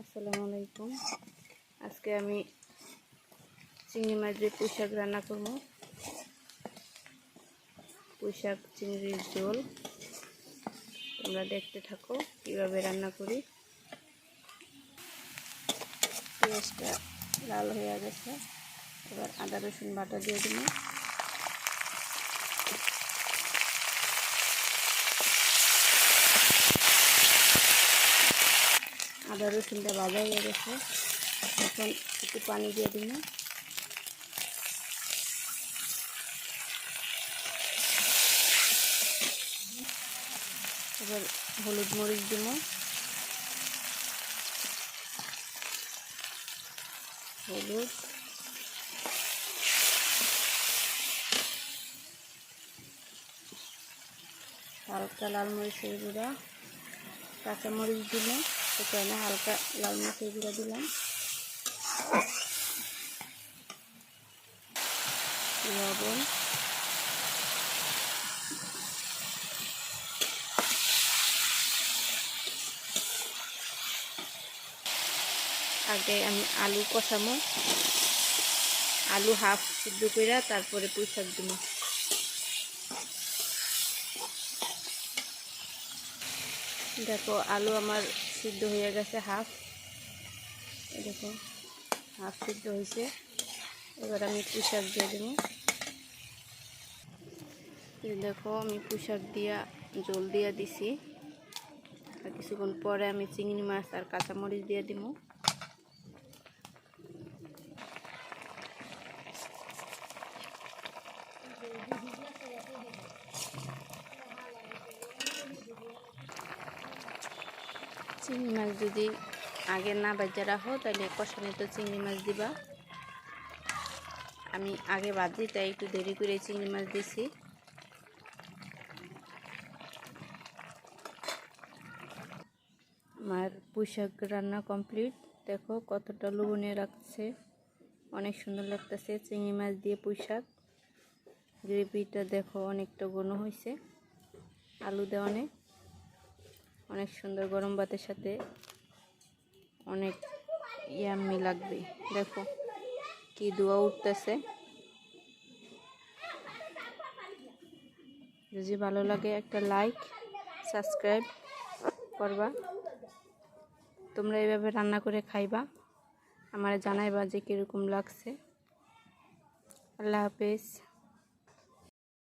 আসসালামু আলাইকুম। আজকে আমি চিংড়ি মাছ দিয়ে পুঁই শাক রান্না করব, পুঁই শাক, চিংড়ির ঝোল। তোমরা দেখতে থাকো, কীভাবে রান্না করি। পেঁয়াজটা লাল হয়ে গেছে। এবার আদা রসুন বাটা দিয়ে দিন আদা রসুনটা ভাজা হয়ে গেছে। এখন একটু পানি দিয়ে দিন। এবার হলুদ মরিচ দিব হলুদ। হালকা লাল মরিচের গুঁড়া। কাঁচা মরিচ সেখানে হালকা লাল মরিচের গুঁড়া দিলাম। লবণ। আগে আমি আলু কষামো আলু হাফ সিদ্ধ করে তারপরে পুঁই শাক দিব। দেখো, আলু আমার সিদ্ধ হয়ে গেছে হাফ। দেখো হাফ সিদ্ধ হয়েছে। এবার আমি পোশাক শাক দিয়ে দেবো। দেখো, আমি পোশাক শাক দিয়া, জল দিয়া দিছি। আর কিছুক্ষণ পরে আমি চিংড়ি মাছ আর কাঁচামরিচ দিয়ে দিব। চিংড়ি মাছ যদি আগে না বাজা রাখো, তাহলে কষানে তো চিংড়ি মাছ দিবা। আমি আগে বাজি তাই একটু দেরি করে চিংড়ি মাছ দিছি। আমার পুঁইশাক রান্না কমপ্লিট। দেখো কতটা লবণীয় রাখছে অনেক সুন্দর লাগতেছে চিংড়ি মাছ দিয়ে পুঁইশাক গ্রেভিটা দেখো অনেকটা ঘন হয়েছে, আলু দেওয়া অনেক অনেক সুন্দর গরম ভাতের সাথে অনেক ইয়াম্মি লাগবে। দেখো কি ধোয়া উঠতেছে। যদি ভালো লাগে একটা লাইক সাবস্ক্রাইব করবা। তোমরা এইভাবে রান্না করে খাইবা। আমার জানাইবা যে কীরকম লাগছে। আল্লাহ হাফেজ।